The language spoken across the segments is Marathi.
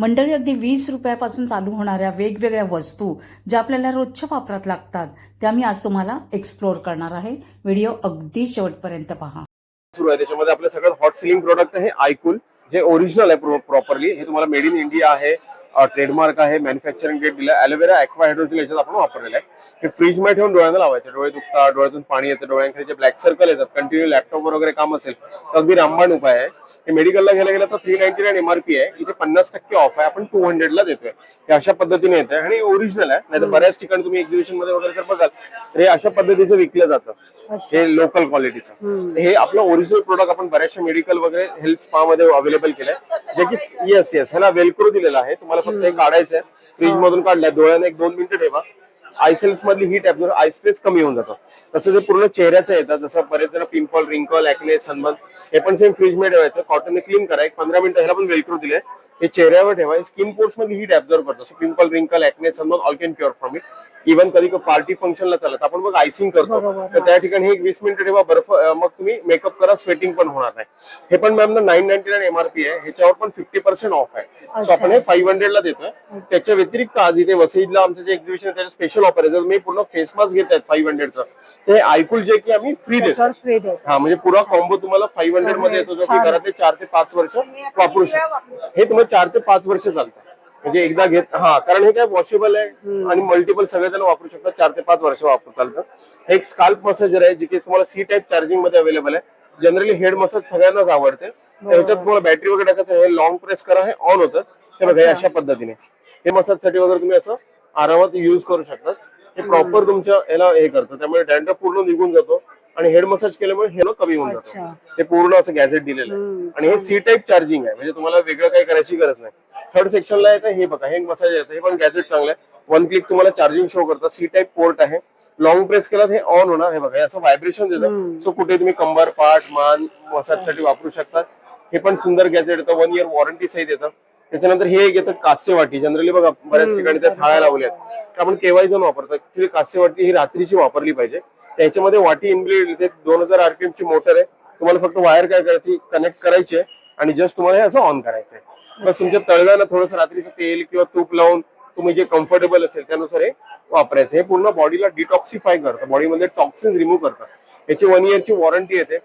मंडळी अगदी वीस रुपयापासून चालू होणाऱ्या वेगवेगळ्या वस्तू ज्या आपल्याला रोजच्या वापरात लागतात त्या मी आज तुम्हाला एक्सप्लोअर करणार आहे. व्हिडिओ अगदी शेवटपर्यंत पहा. सुरू आहे. त्याच्यामध्ये आपलं सगळ्यात हॉट सेलिंग प्रोडक्ट आहे आयकुल जे ओरिजिनल आहे प्रॉपरली हे तुम्हाला मेड इन इंडिया आहे. ट्रेडमार्क आहे मॅन्युफॅक्चरिंग डेट दिलं ॲलोवेरा ॲक्वा हायड्रोजन याच्यात आपण वापरलेलं आहे. हे फ्रीजमध्ये ठेवून डोळ्यांना लावायचं. डोळे दुखतात डोळ्यातून पाणी येतं डोळ्यांखाली जे ब्लॅक सर्कल येतात कंटिन्यू लॅपटॉपवर वगैरे काम असेल तर अगदी रामबाण उपाय आहे. हे मेडिकलला घ्यायला गेलं तर थ्री नाईन्टी नाईन एमआरपी आहे. इथे पन्नास टक्के ऑफ आहे. आपण टू हंड्रेडला देतोय. हे अशा पद्धतीने येतं आणि ओरिजिनल आहे. नाही तर बऱ्याच ठिकाणी तुम्ही एक्झिबिशनमध्ये वगैरे जर बघाल तर हे अशा पद्धतीचं विकलं जातं. हे लोकल क्वालिटीचं हे आपलं ओरिजिनल प्रोडक्ट आपण बऱ्याचशा मेडिकल वगैरे हेल्थ स्पा मध्ये अवेलेबल केलंय. जे की येस येस ह्याला वेलक्रो दिलेला आहे. तुम्हाला फक्त हे काढायचं आहे फ्रीज मधून काढलंय. डोळ्याने एक दोन मिनिटं ठेवा. आयसेल्स मधली हीट ऍब्झॉर्ब आय स्ट्रेस कमी होऊन जातो. तसं जे पूर्ण चेहऱ्याचं येतं जसं बरेच जण पिंपल रिंकल ऍक्ने सनबर्न हे पण सेम फ्रीजमध्ये ठेवायचं. कॉटनने क्लीन करा. एक पंधरा मिनिटं ह्याला पण वेलक्रो दिले हे चेहऱ्यावर ठेवा. स्किन पोर्समध्ये हीट ऍब्झॉर्ब करतो. So pimple wrinkle acne sunburn all can pure from it even कधी पार्टी फंक्शनला चालत आपण बघ आयसिंग करतो. तर त्या ठिकाणी हे एक वीस मिनिटं ठेवा. बर्फ मग तुम्ही मेकअप करा स्वेटिंग पण होणार नाही. हे पण ma'am nine ninety nine MRP आहे. ह्याच्यावर पण फिफ्टी पर्सेंट ऑफ आहे. सो आपण हे फाईव्ह हंड्रेडला देतोय. त्याच्या व्यतिरिक्त आज इथे वसईला आमचं जे एक्झिबिशन त्याचे स्पेशल ऑफर आहे जर तुम्ही पूर्ण फेस मास्क घेत आहेत फाईव्ह हंड्रेडचं ते ऐकूल जे की आम्ही फ्री देतो हा म्हणजे पुरा कॉम्बो तुम्हाला फाईव्ह हंड्रेडमध्ये येतो जो की. घरात चार ते पाच वर्ष वापरू शकतो. हे तुम्हाला चार ते पाच वर्ष चालतं म्हणजे एकदा घेत हा कारण हे काय वॉशेबल आहे आणि मल्टिपल सगळेजण वापरू शकतात चार ते पाच वर्ष वापरू चालतं. एक स्काल्प मसाजर आहे जे की तुम्हाला सी टाईप चार्जिंगमध्ये अवेलेबल आहे. जनरली हेड मसाज सगळ्यांनाच आवडते. तर ह्याच्यात तुम्हाला बॅटरी वगैरे टाकायचं हे लॉंग प्रेस करा हे ऑन होतं. हे बघा हे अशा पद्धतीने. हे मसाजसाठी वगैरे तुम्ही असं आरामात युज करू शकता. हे प्रॉपर तुमच्या याला हे करतं. त्यामुळे डॅन्ड्रफ पूर्ण निघून जातो. आणि हेड मसाज केल्यामुळे हे ना कमी होऊन जातो हे पूर्ण असं गॅझेट दिलेलं आहे. आणि हे सी टाईप चार्जिंग आहे. म्हणजे तुम्हाला वेगळं काही करायची गरज नाही. थर्ड सेक्शनला येतं हे बघा हे मसाज येतं हे पण गॅझेट चांगलं आहे. वन क्लिक तुम्हाला चार्जिंग शो करतं. सी टाईप पोर्ट आहे. लॉंग प्रेस केला हे ऑन होणार. हे बघा असं व्हायब्रेशन देतं. सो कुठे तुम्ही कंबर पाठ मान मसाजसाठी वापरू शकता. हे पण सुंदर गॅझेट येतं. वन इयर वॉरंटी सहित येतं. त्याच्यानंतर हे एक येतं कास्य वाटी जनरली बघा बऱ्याच ठिकाणी त्या थाळ्या लावल्या आहेत आपण केव्हाही जाऊन वापरतो ऍक्च्युली कास्य वाटी ही रात्रीची वापरली पाहिजे. त्याच्यामध्ये वाटी इनबिल्ड येते. दोन हजार आरपीएम ची मोटर आहे. तुम्हाला फक्त वायर काय करायची कनेक्ट करायची आहे. आणि जस्ट तुम्हाला हे असं ऑन करायचं आहे. बस तुमच्या तळव्याला थोडंसं रात्रीचं तेल किंवा तूप लावून तुम्ही जे कम्फर्टेबल असेल त्यानुसार हे वापरायचं. हे पूर्ण बॉडीला डिटॉक्सिफाय करतं. बॉडीमध्ये टॉक्सिन्स रिमूव्ह करतं याची वन इयरची वॉरंटी येते.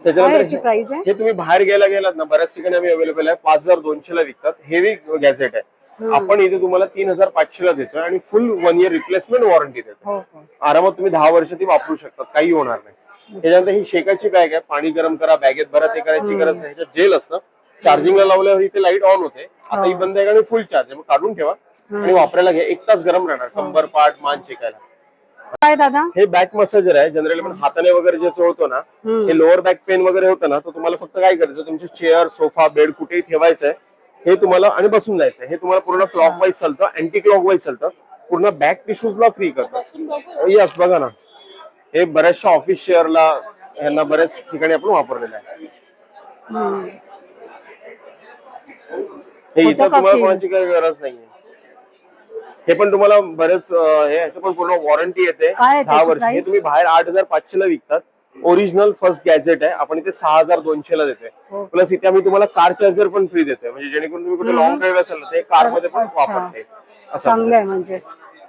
त्याच्यानंतर हे तुम्ही बाहेर गेला गेलात ना बऱ्याच ठिकाणी आम्ही अवेलेबल आहे. पाच हजार दोनशे ला विकतात. हेवी गॅझेट आहे. आपण इथे तुम्हाला तीन हजार पाचशे ला देतोय आणि full one year replacement warranty देतो हो हो. आरामात तुम्ही दहा वर्ष ती वापरू शकतात काही होणार नाही. त्याच्यानंतर ही शेकाची बॅग आहे पाणी गरम करा बॅगेत भरा ते करायची गरज नाही. ह्याच्यात जेल असतं. चार्जिंगला लावल्यावर इथे लाइट ऑन होते. आता ही हो. बंद आहे आणि फुल चार्ज आहे. मग काढून ठेवा आणि वापरायला घ्या. एक तास गरम राहणार. कंबर पाठ मान शेकायला. काय दादा? हे बॅक मसाजर आहे. जनरली आपण हाताने वगैरे जे चोळतो ना. हे लोअर बॅक पेन वगैरे होतं ना तर तुम्हाला फक्त काय करायचं तुमची चेअर सोफा बेड कुठेही ठेवायचंय. हे तुम्हाला आणि बसून जायचं हे तुम्हाला पूर्ण क्लॉक वाईज चालतं अँटी क्लॉक वाईज चालतं. पूर्ण बॅक टिश्यूजला फ्री करतं. यस बघा ना. हे बऱ्याचशा ऑफिस शेअरला ह्यांना बऱ्याच ठिकाणी आपण वापरलेलं आहे. हे इथं तुम्हाला? कोणाची काही गरज नाहीये. हे पण तुम्हाला बरेच हे पण पूर्ण वॉरंटी येते. दहा वर्ष. हे? तुम्ही बाहेर आठ हजार पाचशे ला विकतात. ओरिजिनल फर्स्ट गॅजेट आहे आपण इथे सहा हजार दोनशे ला देतोय हो. प्लस इथे आम्ही तुम्हाला कार चार्जर पण फ्री देतोय म्हणजे जेणेकरून तुम्ही कुठे. लॉंग ड्राईव्ह असेल ना ते कारमध्ये पण. वापरते असं चांगलं आहे म्हणजे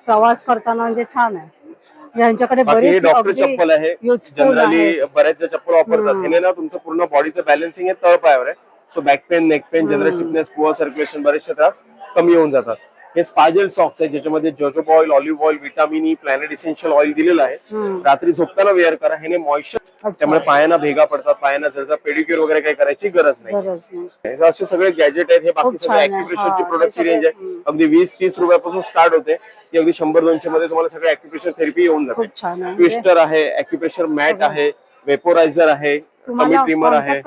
प्रवास करताना म्हणजे छान आहे यांच्याकडे हे बरेच डॉक्टर चप्पल आहे जनरली आहे. बऱ्याच ज्या चप्पल वापरतात. ह्याने ना तुमचं पूर्ण बॉडीचं बॅलन्सिंग हे तळपायावर आहे so back pain neck pain general. Stiffness poor circulation बरेचसे त्रास कमी होऊन जातात हे स्पाजेल सॉक्स आहे ज्याच्यामध्ये jojoba oil olive oil vitamin E planet essential oil दिलेलं आहे. रात्री झोपताना वेअर करा ह्याने मॉइश्चर त्यामुळे पायांना भेगा पडतात पायांना जर पेडिक्युअर वगैरे काही करायची गरज नाही. हे असे सगळे गॅजेट आहेत हे बाकी सगळे हा, प्रोडक्टची हे रेंज आहे. अगदी वीस तीस रुपयापासून स्टार्ट होते. ती अगदी शंभर दोनशे मध्ये तुम्हाला सगळे अॅक्युप्रेशर थेरपी येऊन जाते. ट्विस्टर आहे. Acupressure mat. आहे वेपोरायझर आहे कमी ट्रिमर आहे.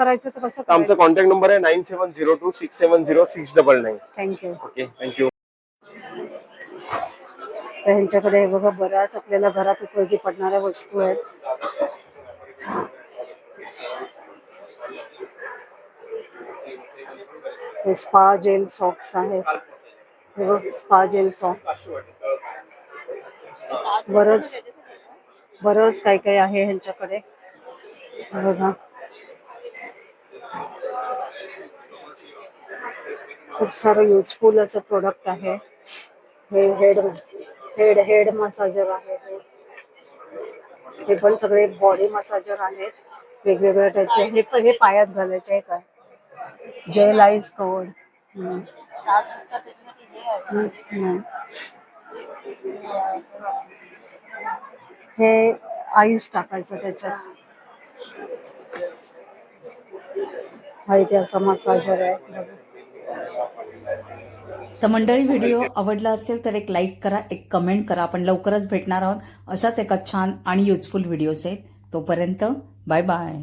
आमचा कॉन्टॅक्ट नंबर आहे nine seven zero two six seven zero six double nine thank you okay thank you तर ह्यांच्याकडे हे बघा, बऱ्याच आपल्याला घरात उपयोगी पडणाऱ्या वस्तू आहेत. हे स्पा जेल सॉक्स आहेत. हे बघ, स्पा जेल सॉक्स. बरंच बरंच काय काय आहे ह्यांच्याकडे. बघा. खूप सारं युजफुल असं प्रोडक्ट आहे. हे हेड हेड हेड मसाजर आहे हे पण सगळे बॉडी मसाजर आहेत. वेगवेगळ्या टाईपचे हे पण हे पायात घालायचे आहे काय जेल आईस कवड हे आईस टाकायचं त्याच्यात. हा इथे असा मसाजर आहे. बघा. तर मंडळी व्हिडिओ आवडला असेल तर एक लाईक करा एक कमेंट करा. आपण लवकरच भेटणार आहोत. अशाच एका छान आणि युजफुल व्हिडिओ आहेत. तोपर्यंत बाय बाय.